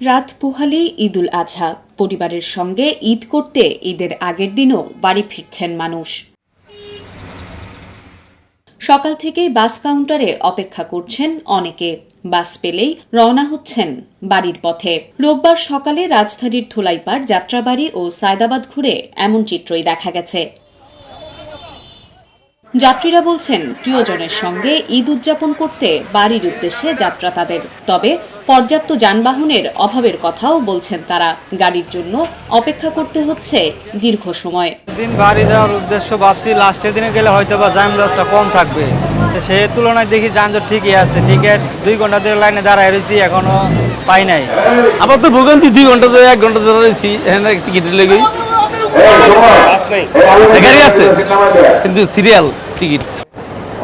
রাত পোহালে ঈদুল আজহা। পরিবারের সঙ্গে ঈদ করতে ঈদের আগের দিনও বাড়ি ফিরছেন মানুষ। সকাল থেকেই বাস কাউন্টারে অপেক্ষা করছেন অনেকে। বাস পেলেই রওনা হচ্ছেন বাড়ির পথে। রোববার সকালে রাজধানীর ধোলাইপাড়, যাত্রাবাড়ি ও সায়দাবাদ ঘুরে এমন চিত্রই দেখা গেছে। যাত্রীরা বলছেন প্রিয়জনের সঙ্গে ঈদ উদযাপন করতে বাড়ির উদ্দেশ্যে যাত্রা তাদের। তবে পর্যাপ্ত যানবাহনের অভাবের কথাও বলছেন তারা। গাড়ির জন্য অপেক্ষা করতে হচ্ছে দীর্ঘ সময়। দিন বাড়ি যাওয়ার উদ্দেশ্য ভাবছি লাস্টের দিনে গেলে হয়তো বা যানজটটা কম থাকবে। তো সেই তুলনায় দেখি যানজট ঠিকই আছে। টিকিট দুই ঘণ্টা ধরে লাইনে দাঁড়ায় রয়েছি এখনও পাই নাই। আবার তো ভোগান্তি দুই ঘণ্টা ধরে এক ঘণ্টা ধরে রয়েছি। এখানে টিকিট লেগে গাড়ি আছে কিন্তু সিরিয়াল টিকিট।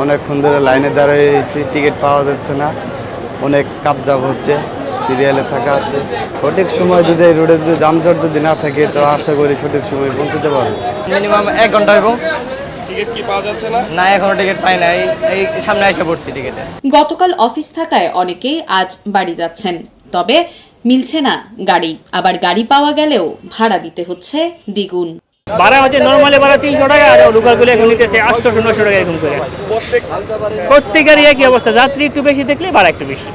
অনেকক্ষণ ধরে লাইনে দাঁড়িয়ে রয়েছি টিকিট পাওয়া যাচ্ছে না। অনেক কাপজাপ হচ্ছে সিরিয়ালে থাকা হচ্ছে। সঠিক সময় যদি এই রোডে যদি যানজট যদি না থাকে তো আশা করি সঠিক সময় পৌঁছতে পারব। মিনিমাম এক ঘণ্টা হইব। টিকিট পাওয়া যাচ্ছে না? না এখনও টিকিট পাই নাই। এই সামনে এসে পড়ছি টিকিটে। গতকাল অফিস থাকায় অনেকেই আজ বাড়ি যাচ্ছেন। তবে মিলছে না গাড়ি। আবার গাড়ি পাওয়া গেলেও ভাড়া দিতে হচ্ছে দ্বিগুণ। ভাড়া হচ্ছে নর্মালি ভাড়া তিনশো টাকা, আর লোকালগুলো এখন নিতেছে আটশো নশো টাকা এরকম করে। প্রত্যেকেরই একই অবস্থা, যাত্রী একটু বেশি দেখলে ভাড়া একটু বেশি।